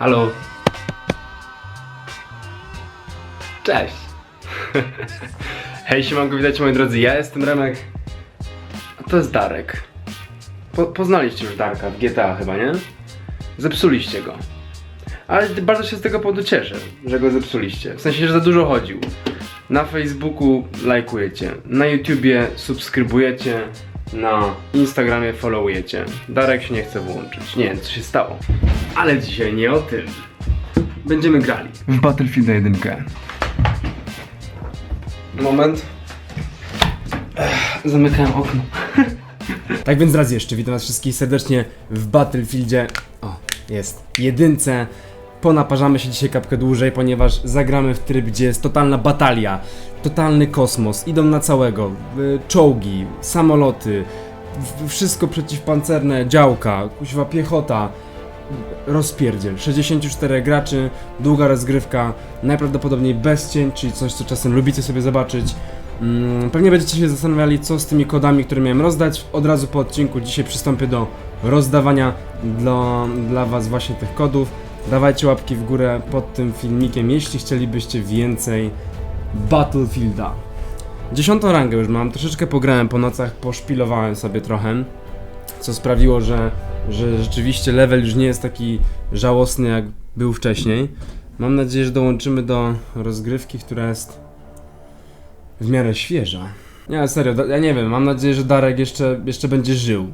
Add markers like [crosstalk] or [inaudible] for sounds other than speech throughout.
Halo. Cześć. [laughs] Hej, siemanko, witajcie moi drodzy, ja jestem Remek. A to jest Darek. Po, poznaliście już Darka w GTA chyba, nie? Zepsuliście go. Ale bardzo się z tego powodu cieszę, że go zepsuliście. W sensie, że za dużo chodził. Na Facebooku lajkujecie, na YouTubie subskrybujecie, na Instagramie followujecie. Darek się nie chce włączyć. Nie wiem, co się stało. Ale dzisiaj nie o tym. Będziemy grali w Battlefield 1. Moment. Ech, zamykałem okno. [laughs] Tak więc raz jeszcze witam was wszystkich serdecznie w Battlefieldzie. O, jest. Jedynce. Ponaparzamy się dzisiaj kapkę dłużej, ponieważ zagramy w tryb, gdzie jest totalna batalia, totalny kosmos, idą na całego, y, czołgi, samoloty, wszystko przeciwpancerne, działka, kuźwa piechota, rozpierdziel. 64 graczy, długa rozgrywka, najprawdopodobniej bez cięć, czyli coś, co czasem lubicie sobie zobaczyć. Mm, Pewnie będziecie się zastanawiali, co z tymi kodami, które miałem rozdać. Od razu po odcinku dzisiaj przystąpię do rozdawania dla, dla Was właśnie tych kodów. Dawajcie łapki w górę pod tym filmikiem, jeśli chcielibyście więcej Battlefielda. Dziesiątą rangę już mam, troszeczkę pograłem po nocach, poszpilowałem sobie trochę, co sprawiło, że, że rzeczywiście level już nie jest taki żałosny jak był wcześniej. Mam nadzieję, że dołączymy do rozgrywki, która jest w miarę świeża. Nie, serio, ja nie wiem, mam nadzieję, że Darek jeszcze, jeszcze będzie żył.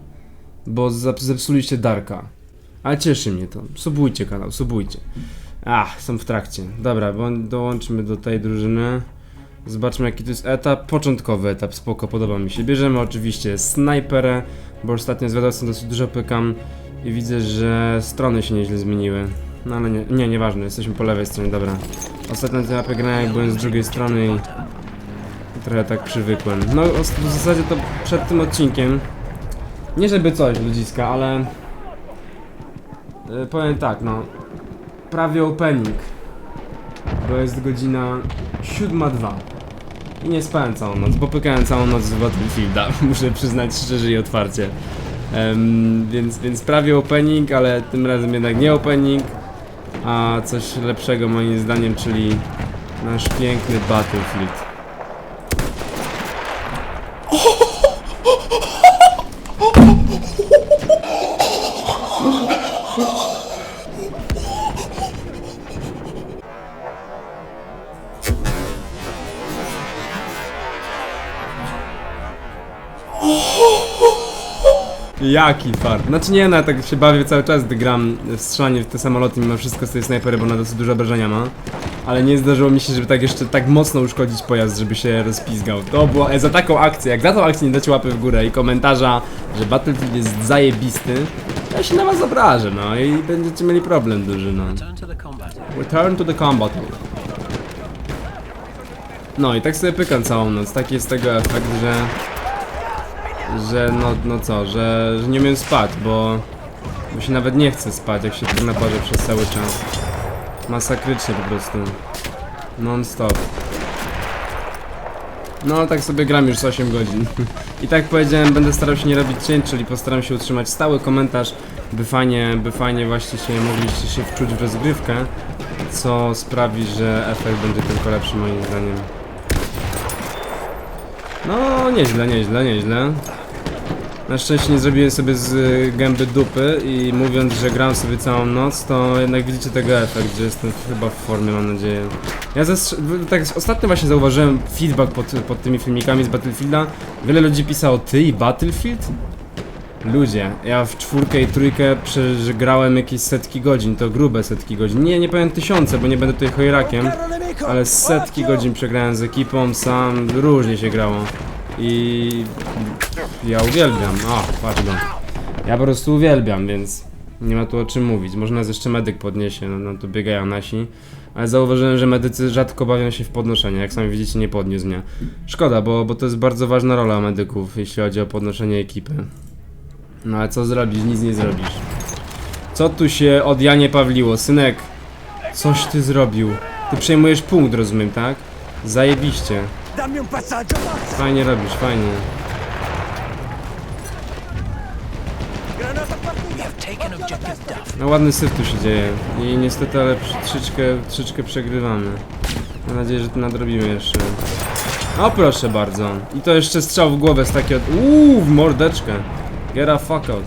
Bo zepsuliście Darka. Ale cieszy mnie to. Subujcie kanał, subujcie. Ach, są w trakcie. Dobra, bo dołączymy do tej drużyny. Zobaczmy jaki to jest etap. Początkowy etap, spoko, podoba mi się. Bierzemy oczywiście snajperę, bo ostatnio z wiadomością dosyć dużo pykam i widzę, że strony się nieźle zmieniły. No ale nie, nie, nieważne, jesteśmy po lewej stronie, dobra. Ostatnio tę mapę grałem jak byłem z drugiej strony i Trochę tak przywykłem. No w zasadzie to przed tym odcinkiem. Nie żeby coś ludziska, ale. E, powiem tak, no. Prawie opening. Bo jest godzina 7.02. I nie spałem całą noc, bo pykałem całą noc z Battlefielda, [laughs] muszę przyznać szczerze i otwarcie. Em, więc, więc prawie opening, ale tym razem jednak nie opening, a coś lepszego moim zdaniem, czyli nasz piękny Battlefield. Jaki fart. Znaczy nie, no ja tak się bawię cały czas, gdy gram w strzelanie w te samoloty mimo wszystko z tej snajpery, bo ona dosyć duże obrażenia ma. Ale nie zdarzyło mi się, żeby tak jeszcze tak mocno uszkodzić pojazd, żeby się rozpizgał. To było, e, za taką akcję, jak za tą akcję nie dacie łapy w górę i komentarza, że Battlefield jest zajebisty, ja się na was obrażę, no i będziecie mieli problem duży, no. Return to the combat. No i tak sobie pykam całą noc, taki jest tego efekt, że że no, no co, że, że nie umiem spać, bo, bo się nawet nie chce spać, jak się tu naparzę przez cały czas. Masakrycznie po prostu. Non stop. No, tak sobie gram już z 8 godzin. [laughs] I tak powiedziałem, będę starał się nie robić cięć, czyli postaram się utrzymać stały komentarz, by fajnie, by fajnie właśnie się mogliście się wczuć w rozgrywkę, co sprawi, że efekt będzie tylko lepszy moim zdaniem. No, nieźle, nieźle, nieźle. Na szczęście nie zrobiłem sobie z y, gęby dupy i mówiąc, że gram sobie całą noc, to jednak widzicie tego efekt, że jestem chyba w formie, mam nadzieję. Ja tak ostatnio właśnie zauważyłem feedback pod, pod tymi filmikami z Battlefielda. Wiele ludzi pisało, ty i Battlefield? Ludzie, ja w czwórkę i trójkę przegrałem jakieś setki godzin, to grube setki godzin. Nie, nie powiem tysiące, bo nie będę tutaj chojrakiem, ale setki godzin przegrałem z ekipą, sam, różnie się grało. I ja uwielbiam, o, go. Ja po prostu uwielbiam, więc nie ma tu o czym mówić. Może nas jeszcze medyk podniesie, no, no to biegają nasi. Ale zauważyłem, że medycy rzadko bawią się w podnoszenie, jak sami widzicie nie podniósł mnie. Szkoda, bo, bo to jest bardzo ważna rola medyków, jeśli chodzi o podnoszenie ekipy. No ale co zrobisz? Nic nie zrobisz. Co tu się od Janie Pawliło? Synek, coś ty zrobił. Ty przejmujesz punkt, rozumiem, tak? Zajebiście. Fajnie robisz, fajnie. No ładny syf tu się dzieje. I niestety, ale troszeczkę, troszeczkę przegrywamy. Mam nadzieję, że to nadrobimy jeszcze. O proszę bardzo. I to jeszcze strzał w głowę z takiego... Uuu, w mordeczkę. Get a fuck out.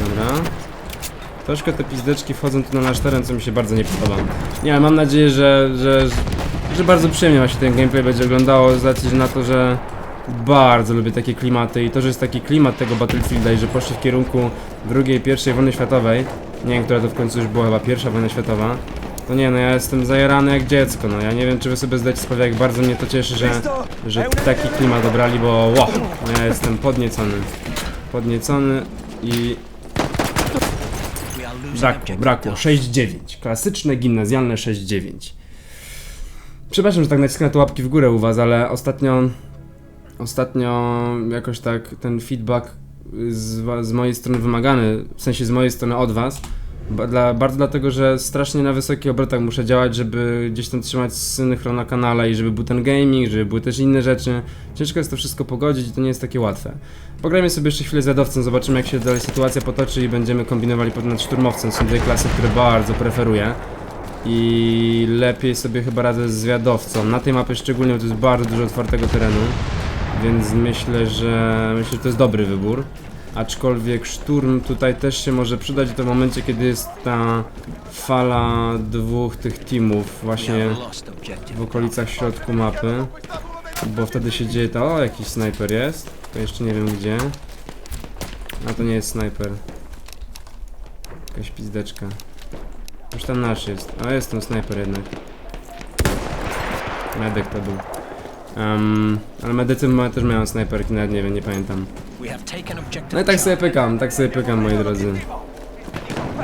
Dobra. Troszkę te pizdeczki wchodzą tu na nasz teren, co mi się bardzo nie podoba. Nie, ale mam nadzieję, że, że, że bardzo przyjemnie właśnie ten gameplay będzie oglądało, z na to, że bardzo lubię takie klimaty i to, że jest taki klimat tego Battlefielda i że poszli w kierunku drugiej, pierwszej wojny światowej, nie wiem, która to w końcu już była, chyba pierwsza wojna światowa, to nie, no ja jestem zajarany jak dziecko, no. Ja nie wiem, czy wy sobie zdajecie sprawę, jak bardzo mnie to cieszy, że, że taki klimat dobrali, bo wow, ja jestem podniecony, podniecony i Brakło, brakło. 6-9. Klasyczne, gimnazjalne 6-9. Przepraszam, że tak naciskam te łapki w górę u was, ale ostatnio... Ostatnio jakoś tak ten feedback z, z mojej strony wymagany, w sensie z mojej strony od was, dla, bardzo dlatego, że strasznie na wysokich obrotach muszę działać, żeby gdzieś tam trzymać synchron na kanale i żeby był ten gaming, żeby były też inne rzeczy. Ciężko jest to wszystko pogodzić i to nie jest takie łatwe. Pograjmy sobie jeszcze chwilę z wiadowcem, zobaczymy jak się dalej sytuacja potoczy i będziemy kombinowali potem nad szturmowcem. Są dwie klasy, które bardzo preferuję. I lepiej sobie chyba radzę z zwiadowcą. Na tej mapie szczególnie, bo to jest bardzo dużo otwartego terenu. Więc myślę, że myślę, że to jest dobry wybór. Aczkolwiek szturm tutaj też się może przydać w tym momencie, kiedy jest ta fala dwóch tych teamów właśnie w okolicach środku mapy. Bo wtedy się dzieje to, o jakiś snajper jest. To jeszcze nie wiem gdzie. A to nie jest snajper. Jakaś pizdeczka. Już tam nasz jest. A jest ten snajper jednak. Medek to był. Um, ale medycy też mają snajperki, nawet nie wiem, nie pamiętam. No i tak sobie pykam, tak sobie pykam moi drodzy.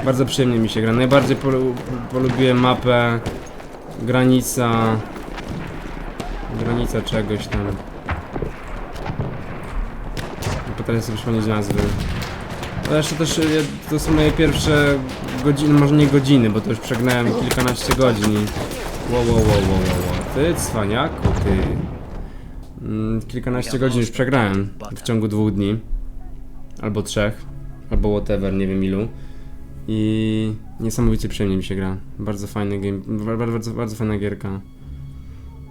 Bardzo przyjemnie mi się gra. Najbardziej polu polubiłem mapę granica granica czegoś tam. Potrafię sobie przypomnieć nazwy. To jeszcze też e, to są moje pierwsze godziny, może nie godziny, bo to już przegnałem kilkanaście godzin. Wow, wow, wow, wow, wow, wow. Ty cwaniaku, ty. Mm, kilkanaście godzin już przegrałem w ciągu dwóch dni. Albo trzech. Albo whatever, nie wiem ilu. I niesamowicie przyjemnie mi się gra. Bardzo fajny game, bardzo, bardzo, bardzo fajna gierka.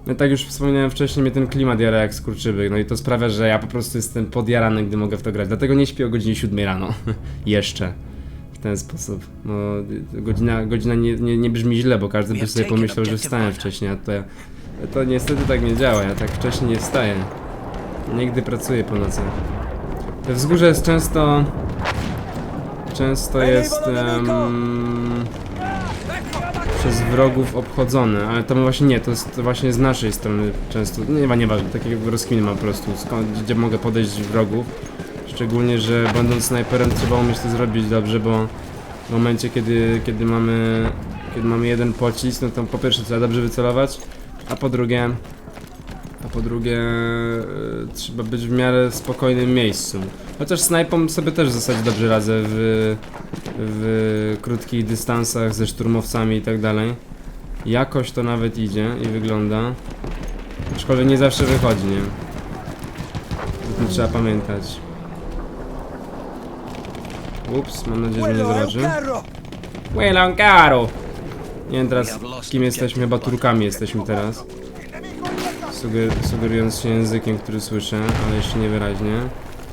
No tak już wspominałem wcześniej, mnie ten klimat jara jak skurczybyk, no i to sprawia, że ja po prostu jestem podjarany, gdy mogę w to grać. Dlatego nie śpię o godzinie 7 rano. [laughs] Jeszcze. W ten sposób. No, godzina, godzina nie, nie, nie brzmi źle, bo każdy by sobie pomyślał, że wstałem wcześniej, a to, to niestety tak nie działa, ja tak wcześniej nie wstaję. Nigdy pracuję po nocach. To wzgórze jest często... Często jest... em, przez wrogów obchodzone, ale to właśnie nie, to jest właśnie z naszej strony często, nie ma nieważne, takiego rozkminy mam po prostu, skąd, gdzie mogę podejść wrogów. Szczególnie, że będąc snajperem trzeba umieć to zrobić dobrze, bo w momencie kiedy, kiedy mamy kiedy mamy jeden pocisk, no to po pierwsze trzeba dobrze wycelować, a po drugie a po drugie e, trzeba być w miarę spokojnym miejscu. Chociaż snajpą sobie też w zasadzie dobrze radzę w, w krótkich dystansach ze szturmowcami i tak dalej. Jakoś to nawet idzie i wygląda. Aczkolwiek nie zawsze wychodzi, nie? O tym trzeba pamiętać. Ups, mam nadzieję, że mnie zobaczy. Quello caro! Nie wiem teraz kim jesteśmy, chyba Turkami jesteśmy teraz. Suger sugerując się językiem, który słyszę, ale jeszcze niewyraźnie.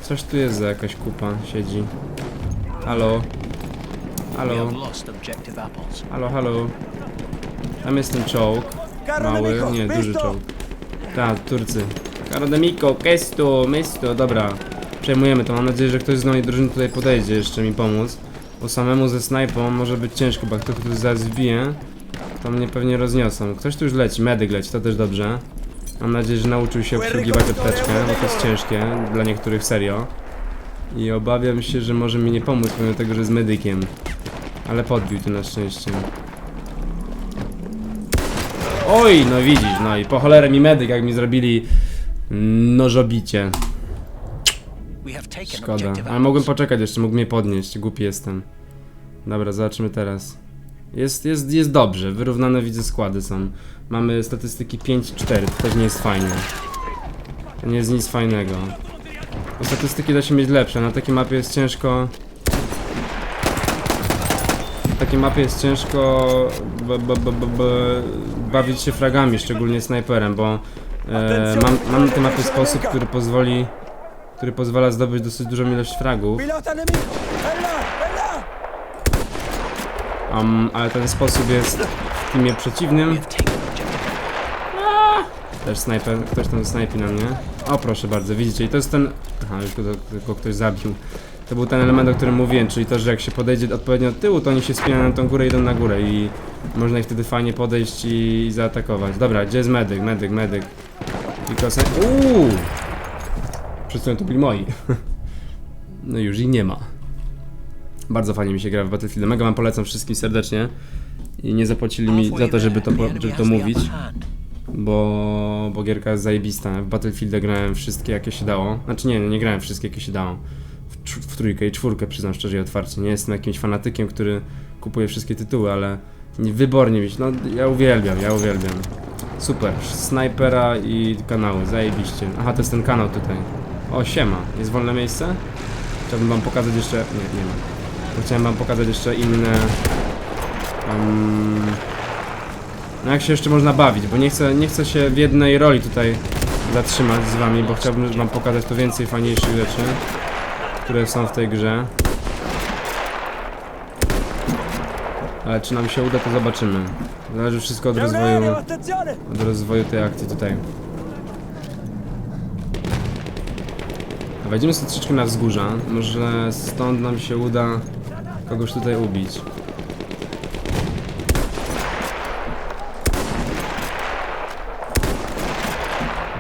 Coś tu jest za jakaś kupa, siedzi. Halo? Halo? Halo, halo? Tam jest ten czołg. Mały, nie, duży czołg. Tak, Turcy. Caro de Mico, questo, misto, dobra. Przejmujemy to, mam nadzieję, że ktoś z mojej drużyny tutaj podejdzie jeszcze mi pomóc. Bo samemu ze snajpą może być ciężko, bo jak ktoś tu zaraz wbije, to mnie pewnie rozniosą. Ktoś tu już leci, medyk leci, to też dobrze. Mam nadzieję, że nauczył się obsługiwać apteczkę, bo to jest ciężkie dla niektórych serio. I obawiam się, że może mi nie pomóc, pomimo tego, że jest medykiem. Ale podbił tu na szczęście. Oj, no widzisz, no i po cholerę mi medyk, jak mi zrobili nożobicie. Szkoda. Ale mogłem poczekać jeszcze, mógł mnie podnieść. Głupi jestem. Dobra, zobaczymy teraz. Jest, jest, jest dobrze. Wyrównane widzę składy są. Mamy statystyki 5-4. To też nie jest fajne. To nie jest nic fajnego. Bo Statystyki da się mieć lepsze, na takiej mapie jest ciężko... Na takiej mapie jest ciężko bawić się fragami, szczególnie snajperem, bo e, mam, mam na tej mapie sposób, który pozwoli który pozwala zdobyć dosyć dużą ilość fragów, um, ale ten sposób jest w teamie przeciwnym. Też snajper, ktoś tam snajpi na mnie. O proszę bardzo, widzicie, i to jest ten... Aha, już go, go ktoś zabił. To był ten element, o którym mówiłem, czyli to, że jak się podejdzie odpowiednio od tyłu, to oni się spinają na tą górę i idą na górę i można ich wtedy fajnie podejść i, i zaatakować. Dobra, gdzie jest medyk, medyk, medyk? Because... Uuu! Przez to byli moi. No już ich nie ma. Bardzo fajnie mi się gra w Battlefield. Mega wam polecam wszystkim serdecznie. I nie zapłacili mi za to, żeby to, żeby to mówić, bo, bo gierka jest zajebista. W Battlefield grałem wszystkie jakie się dało. Znaczy nie, nie grałem wszystkie jakie się dało. W, w trójkę i czwórkę przyznam szczerze i otwarcie. Nie jestem jakimś fanatykiem, który kupuje wszystkie tytuły, ale nie- wybornie mi. No ja uwielbiam, ja uwielbiam. Super, snajpera i kanały, zajebiście. Aha, to jest ten kanał tutaj. O, siema, jest wolne miejsce? Chciałbym wam pokazać jeszcze... Nie, nie ma. Chciałem wam pokazać jeszcze inne... Um, no jak się jeszcze można bawić, bo nie chcę, nie chcę się w jednej roli tutaj zatrzymać z wami, bo chciałbym wam pokazać tu więcej fajniejszych rzeczy, które są w tej grze. Ale czy nam się uda, to zobaczymy. Zależy wszystko od rozwoju, od rozwoju tej akcji tutaj. Wejdziemy sobie troszeczkę na wzgórza. Może stąd nam się uda kogoś tutaj ubić.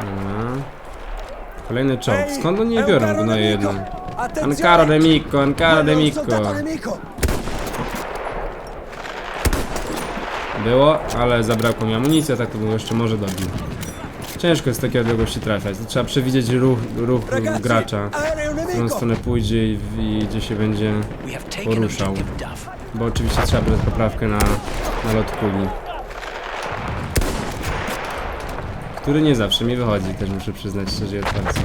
Dobra. Kolejny czołg. Skąd oni un biorą? No nemico! jeden. Quello è un nemico. soldato nemico! Było, ale zabrakło mi amunicji, a tak to bym jeszcze może dobił. Ciężko jest takiej odległości trafiać. To trzeba przewidzieć ruch, ruch gracza. W którą stronę pójdzie i, i gdzie się będzie poruszał. Bo oczywiście trzeba brać poprawkę na, na lot kuli. Który nie zawsze mi wychodzi, też muszę przyznać szczerze i otwarcie.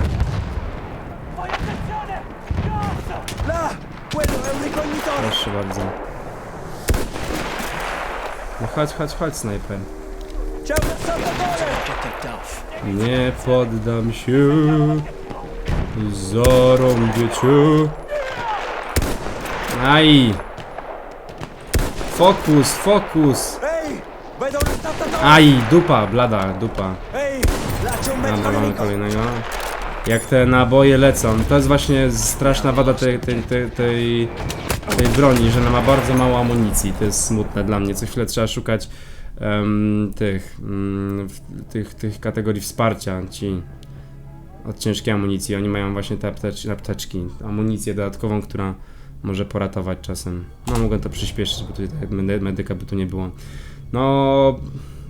Proszę bardzo. No chodź, chodź, chodź, snajper. Nie poddam się. Zarąbię cię. Aj! Fokus, fokus! Aj, dupa, blada, dupa. Dobra, mamy kolejnego. Jak te naboje lecą. To jest właśnie straszna wada tej, tej, tej, tej, tej broni, że ona ma bardzo mało amunicji. To jest smutne dla mnie. Co chwilę trzeba szukać tych, mm, tych, tych kategorii wsparcia. Ci od ciężkiej amunicji. Oni mają właśnie te aptecz, apteczki. Amunicję dodatkową, która może poratować czasem. No mogę to przyspieszyć, bo tutaj medy- medyka by tu nie było. No,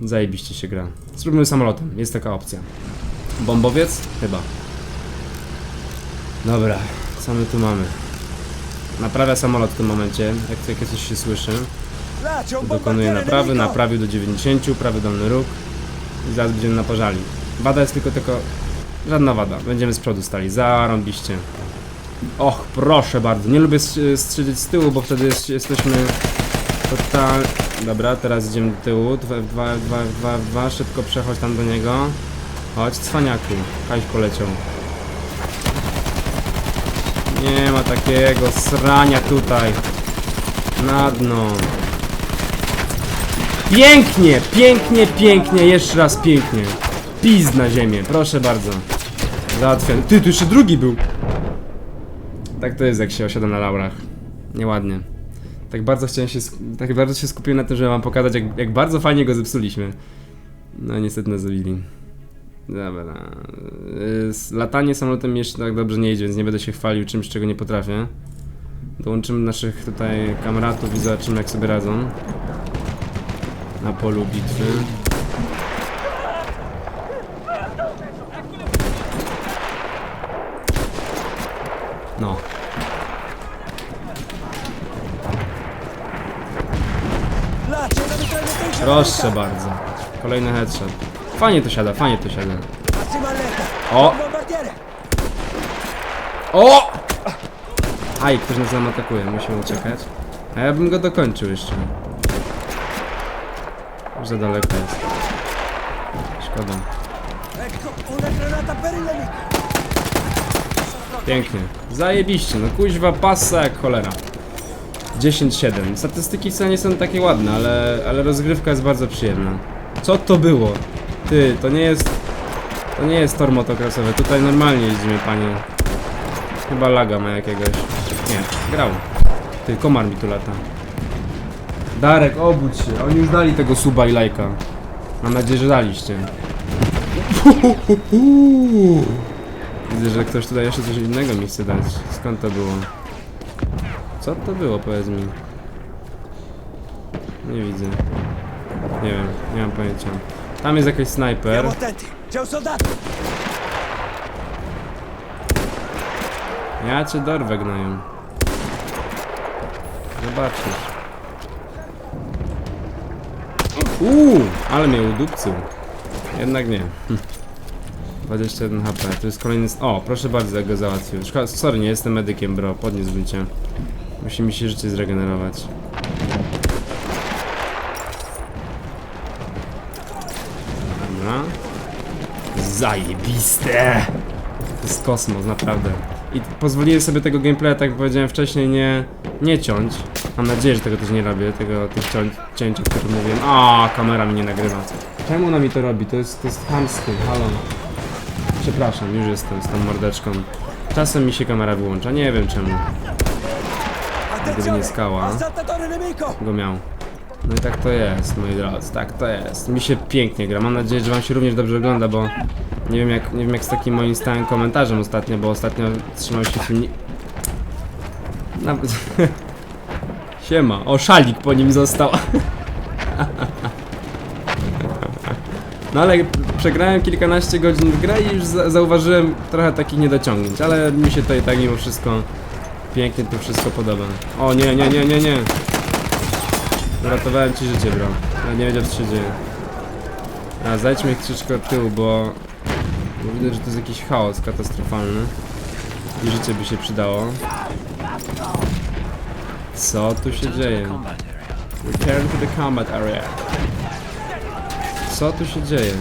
zajebiście się gra. Spróbujmy samolotem. Jest taka opcja. Bombowiec? Chyba. Dobra, co my tu mamy? Naprawia samolot w tym momencie, jak takie coś się słyszy. Dokonuje naprawy, naprawił do 90, prawy dolny róg. I zaraz będziemy naparzali. Wada jest tylko tylko... Żadna wada, będziemy z przodu stali, zarąbiście. Och, proszę bardzo, nie lubię strz- strzelić z tyłu, bo wtedy jest, jesteśmy total... Dobra, teraz idziemy do tyłu, 2, 2, 2, 2, 2, szybko przechodź tam do niego. Chodź, cwaniaku, Kaś poleciał. Nie ma takiego srania tutaj. Na dno. Pięknie, pięknie, pięknie, jeszcze raz pięknie. Pizd na ziemię, proszę bardzo. Załatwiony. Ty, tu jeszcze drugi był. Tak to jest, jak się osiada na laurach. Nieładnie. Tak bardzo chciałem się, tak bardzo się skupiłem na tym, żeby wam pokazać, jak, jak bardzo fajnie go zepsuliśmy. No niestety nas zabili. Dobra. Latanie samolotem jeszcze tak dobrze nie idzie, więc nie będę się chwalił czymś, czego nie potrafię. Dołączymy naszych tutaj kamratów i zobaczymy, jak sobie radzą. Na polu bitwy. No. Proszę bardzo. Kolejny headshot. Fajnie to siada, fajnie to siada. O! O! Aj, ktoś nas nam atakuje, musimy uciekać. A ja bym go dokończył jeszcze. Za daleko jest. Szkoda. Pięknie. Zajebiście, no kuźwa passa jak cholera. 10-7. Statystyki wcale nie są takie ładne, ale, ale rozgrywka jest bardzo przyjemna. Co to było? Ty, to nie jest... To nie jest tor motocrossowy, tutaj normalnie jeździmy, panie. Chyba laga ma jakiegoś. Nie, grał. Ty, komar mi tu lata. Darek, obudź się. Oni już dali tego suba i lajka. Mam nadzieję, że daliście. Widzę, że ktoś tutaj jeszcze coś innego mi chce dać. Skąd to było? Co to było, powiedz mi? Nie widzę. Nie wiem, nie mam pojęcia. Tam jest jakiś snajper. Ja cię dorwę gnoju. Zobaczysz. Uuu, ale mnie udupcył. Jednak nie. Hm. 21 HP, to jest kolejny... O, proszę bardzo, jak go załatwił. Sorry, nie jestem medykiem, bro, podniósłbym cię. Musi mi się życie zregenerować. Dobra. Zajebiste! To jest kosmos, naprawdę. I pozwoliłem sobie tego gameplaya, tak jak powiedziałem wcześniej, nie, nie ciąć. Mam nadzieję, że tego też nie robię, tego, tych cięć, o których mówiłem. A, kamera mi nie nagrywa. Czemu ona mi to robi? To jest, to jest chamskie, halo. Przepraszam, już jestem z tą mordeczką. Czasem mi się kamera wyłącza, nie wiem czemu Attenzione. nie skała. Go miał. No i tak to jest, moi drodzy, tak to jest. Mi się pięknie gra, mam nadzieję, że wam się również dobrze ogląda, bo nie wiem jak, nie wiem jak z takim moim stałym komentarzem ostatnio, bo ostatnio trzymał się filmik... Nawet... [laughs] Siema, o szalik po nim został. No ale przegrałem kilkanaście godzin w grę i już za zauważyłem trochę takich niedociągnięć, ale mi się tutaj tak mimo wszystko pięknie to wszystko podoba. O nie, nie, nie, nie, nie. Uratowałem ci życie, bro. Ja nie wiedział co się dzieje. A zajdźmy troszeczkę od tyłu, bo... bo że to jest jakiś chaos katastrofalny. I życie by się przydało. Co tu się dzieje? Return to the combat area. Co tu się dzieje?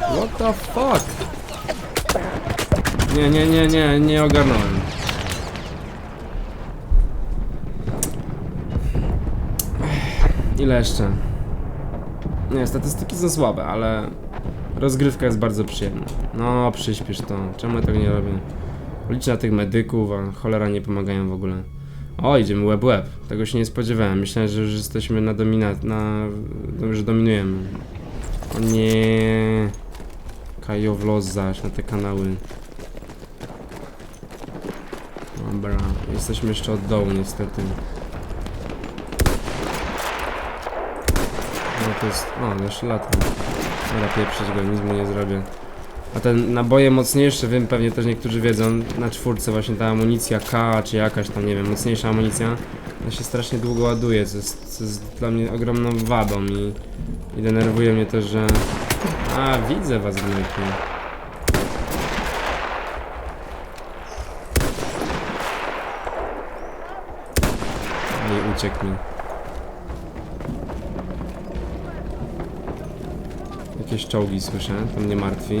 What the fuck? Nie, nie, nie, nie, nie ogarnąłem. Ile jeszcze? Nie, statystyki są słabe, ale rozgrywka jest bardzo przyjemna. No, przyspiesz to. Czemu ja tego nie robię? Liczę na tych medyków, a cholera nie pomagają w ogóle. O, idziemy web web. Tego się nie spodziewałem. Myślałem, że już jesteśmy na dominat, na... że dominujemy. O nie. Kajo zaś na te kanały. Dobra, jesteśmy jeszcze od dołu niestety. No to jest... O, jeszcze lata. Dobra, pieprzyć go, nic mu nie zrobię. A te naboje mocniejsze, wiem, pewnie też niektórzy wiedzą, na czwórce właśnie ta amunicja K, czy jakaś tam, nie wiem, mocniejsza amunicja, ona się strasznie długo ładuje, co jest, co jest dla mnie ogromną wadą i, i denerwuje mnie też, że... A, widzę was, gnojki. Nie uciekł mi. Jakieś czołgi słyszę, to mnie martwi.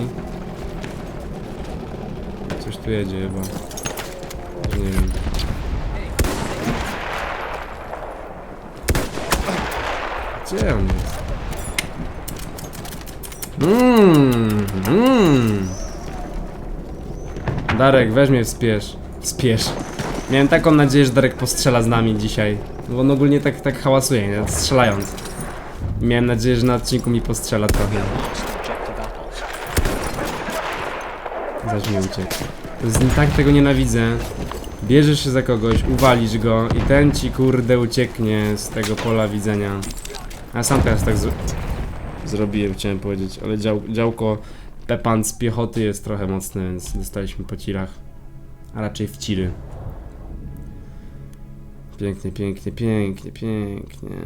Coś tu jedzie chyba. Nie wiem. Gdzie on jest? Mmm, mmm. Darek, weź mnie spiesz. Spiesz. Miałem taką nadzieję, że Darek postrzela z nami dzisiaj. Bo on ogólnie tak, tak hałasuje, nie? strzelając. Miałem nadzieję, że na odcinku mi postrzela trochę. Zaś mi uciekł. Tak tego nienawidzę. Bierzesz się za kogoś, uwalisz go i ten ci kurde ucieknie z tego pola widzenia. A sam teraz tak zro zrobiłem, chciałem powiedzieć, ale dział działko Pepan z piechoty jest trochę mocne, więc dostaliśmy po cirach. A raczej w ciry. Pięknie, pięknie, pięknie, pięknie.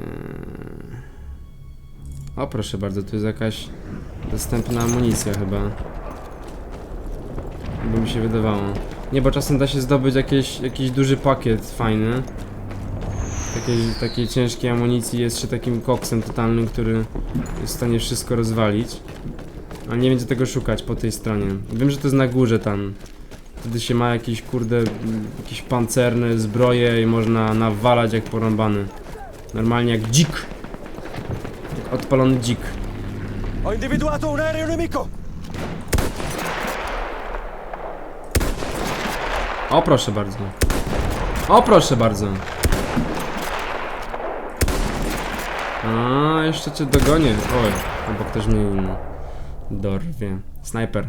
O, proszę bardzo, tu jest jakaś dostępna amunicja chyba. Bo mi się wydawało. Nie, bo czasem da się zdobyć jakieś, jakiś duży pakiet fajny. Takiej, takiej ciężkiej amunicji jest się takim koksem totalnym, który jest w stanie wszystko rozwalić. Ale nie będzie tego szukać po tej stronie. Wiem, że to jest na górze tam. Wtedy się ma jakieś kurde, jakieś pancerne zbroje i można nawalać jak porąbany. Normalnie jak dzik. Jak odpalony dzik. Ho individuato un aereo! O proszę bardzo. O proszę bardzo. A jeszcze cię dogonię. Oj, albo ktoś mnie. Dorwie. Snajper.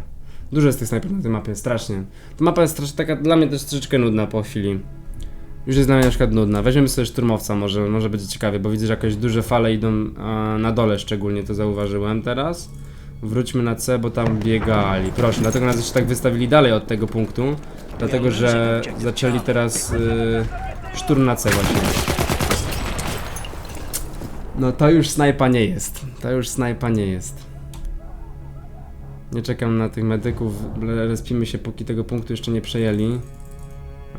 Dużo jest tych snajperów na tej mapie, strasznie. Ta mapa jest strasznie taka dla mnie też troszeczkę nudna po chwili. Już jest dla mnie na przykład nudna. Weźmiemy sobie szturmowca, może, może będzie ciekawie, bo widzę, że jakieś duże fale idą na dole szczególnie, to zauważyłem teraz. Wróćmy na C, bo tam biegali. Proszę, dlatego nas jeszcze tak wystawili dalej od tego punktu. Dlatego, że zaczęli teraz y, C właśnie. No to już snajpa nie jest. To już snajpa nie jest. Nie czekam na tych medyków. Respimy się póki tego punktu jeszcze nie przejęli.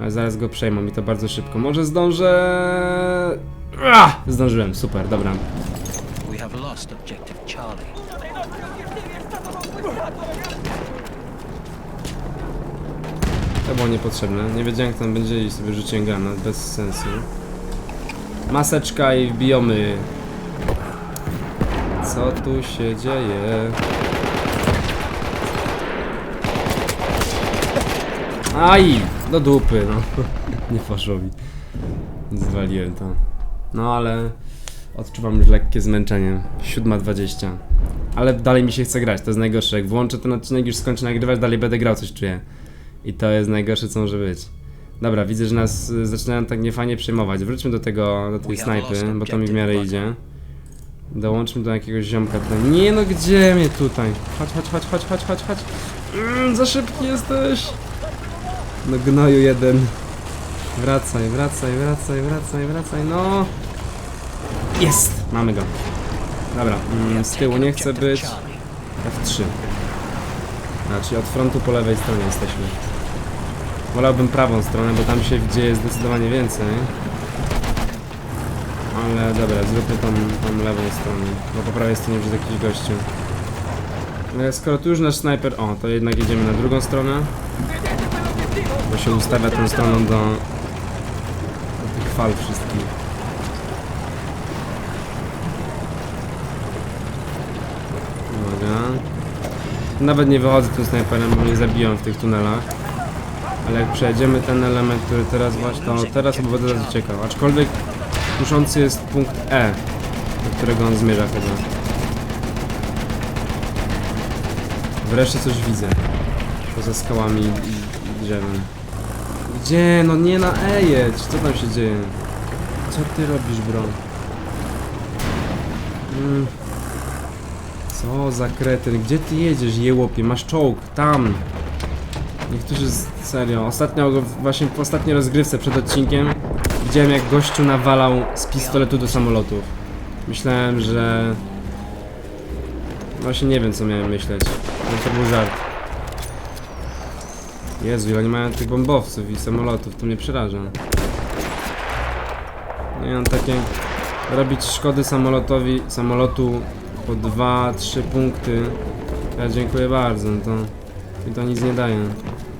Ale zaraz go przejmą i to bardzo szybko. Może zdążę... Ah! Zdążyłem, super, dobra. Było niepotrzebne. Nie wiedziałem jak tam będzie i sobie rzuciłem granat, bez sensu. Maseczka i wbijamy. Co tu się dzieje? Aj! Do dupy, no. [laughs] Nie faszowi. Zwaliłem to. No ale odczuwam już lekkie zmęczenie. 7.20. Ale dalej mi się chce grać, to jest najgorsze. Jak włączę ten odcinek, już skończę nagrywać, dalej będę grał, coś czuję. I to jest najgorsze, co może być. Dobra, widzę, że nas y, zaczynają tak niefajnie przejmować. Wróćmy do tego, do tej snajpy, bo to mi w miarę idzie. Dołączmy do jakiegoś ziomka tutaj. Nie no, gdzie mnie tutaj? Chodź, chodź, chodź, chodź, chodź, chodź, chodź. Mm, za szybki jesteś. No gnoju jeden. Wracaj, wracaj, wracaj, wracaj, wracaj, no. Jest! Mamy go. Dobra, mm, z tyłu nie chcę być. F3. Znaczy od frontu po lewej stronie jesteśmy. Wolałbym prawą stronę, bo tam się dzieje zdecydowanie więcej. Ale dobra, zróbmy tą, lewą stronę, bo po prawej stronie już jest jakiś gościu. Ale skoro tu już nasz snajper... O, to jednak jedziemy na drugą stronę. Bo się ustawia tą stroną do... do tych fal wszystkich. Uwaga. Nawet nie wychodzę tym snajperem, bo mnie zabiją w tych tunelach. Ale jak przejdziemy ten element, który teraz właśnie, to teraz będę teraz uciekał. Aczkolwiek kuszący jest punkt E, do którego on zmierza chyba. Wreszcie coś widzę. Poza skałami i, drzewem. Gdzie? No nie na E jedź! Co tam się dzieje? Co ty robisz, bro? Mm. Co za kretyn? Gdzie ty jedziesz, jełopie? Masz czołg, tam! Niektórzy z... serio. Ostatnio, go- właśnie w ostatniej rozgrywce przed odcinkiem widziałem jak gościu nawalał z pistoletu do samolotów. Myślałem, że... Właśnie nie wiem co miałem myśleć. No to był żart. Jezu, ile oni mają tych bombowców i samolotów, to mnie przeraża. Nie mam takie... Robić szkody samolotowi, samolotu po 2-3 punkty. Ja dziękuję bardzo, no to... I to nic nie daje.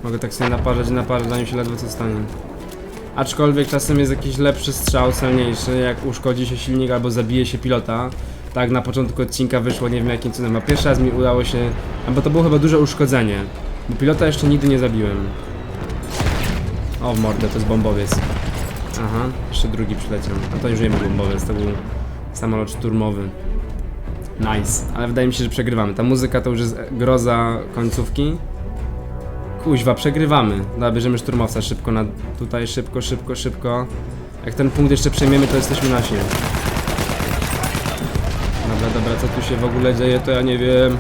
Mogę tak sobie naparzać i naparzać, zanim się ledwo co stanie. Aczkolwiek czasem jest jakiś lepszy strzał, celniejszy, jak uszkodzi się silnik albo zabije się pilota. Tak na początku odcinka wyszło, nie wiem jakim cudem, a pierwszy raz mi udało się... Albo to było chyba duże uszkodzenie, bo pilota jeszcze nigdy nie zabiłem. O, w mordę, to jest bombowiec. Aha, jeszcze drugi przyleciał. A to już nie był bombowiec, to był samolot szturmowy. Nice, ale wydaje mi się, że przegrywamy. Ta muzyka to już jest groza końcówki. Kuźwa, przegrywamy. Dobra, bierzemy szturmowca szybko na... Tutaj szybko, szybko, szybko. Jak ten punkt jeszcze przejmiemy, to jesteśmy nasi. Dobra, dobra, co tu się w ogóle dzieje, to ja nie wiem.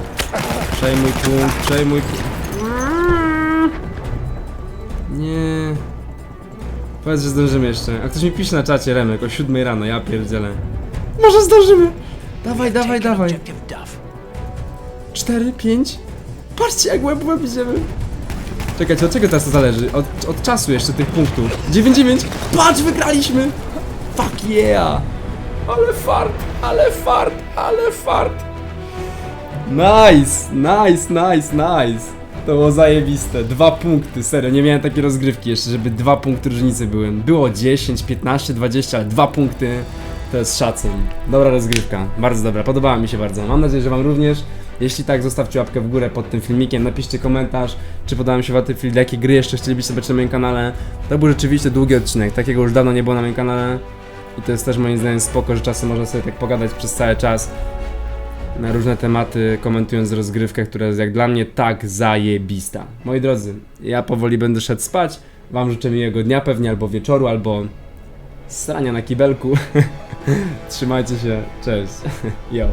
Przejmuj punkt, przejmuj punkt. Nie. Powiedz, że zdążymy jeszcze. A ktoś mi pisze na czacie, Remek, o 7 rano, ja pierdzielę. Może zdążymy! Dawaj, dawaj, dawaj. Objective Duff. 4, 5. Patrzcie, jak łeb w łeb idziemy. Czekajcie, od czego teraz to zależy? Od, od czasu jeszcze tych punktów. 9-9! Patrz, wygraliśmy! Fuck yeah! Ale fart, ale fart, ale fart! Nice, nice, nice, nice! To było zajebiste. Dwa punkty, serio, nie miałem takiej rozgrywki jeszcze, żeby dwa punkty różnicy były. Było 10, 15, 20, ale dwa punkty to jest szacun. Dobra rozgrywka, bardzo dobra, podobała mi się bardzo. Mam nadzieję, że wam również. Jeśli tak, zostawcie łapkę w górę pod tym filmikiem, napiszcie komentarz, czy podoba mi się Battlefield, jakie gry jeszcze chcielibyście zobaczyć na moim kanale. To był rzeczywiście długi odcinek, takiego już dawno nie było na moim kanale. I to jest też moim zdaniem spoko, że czasem można sobie tak pogadać przez cały czas na różne tematy, komentując rozgrywkę, która jest jak dla mnie tak zajebista. Moi drodzy, ja powoli będę szedł spać. Wam życzę miłego dnia pewnie, albo wieczoru, albo srania na kibelku. [laughs] Trzymajcie się, cześć. [laughs] Yo.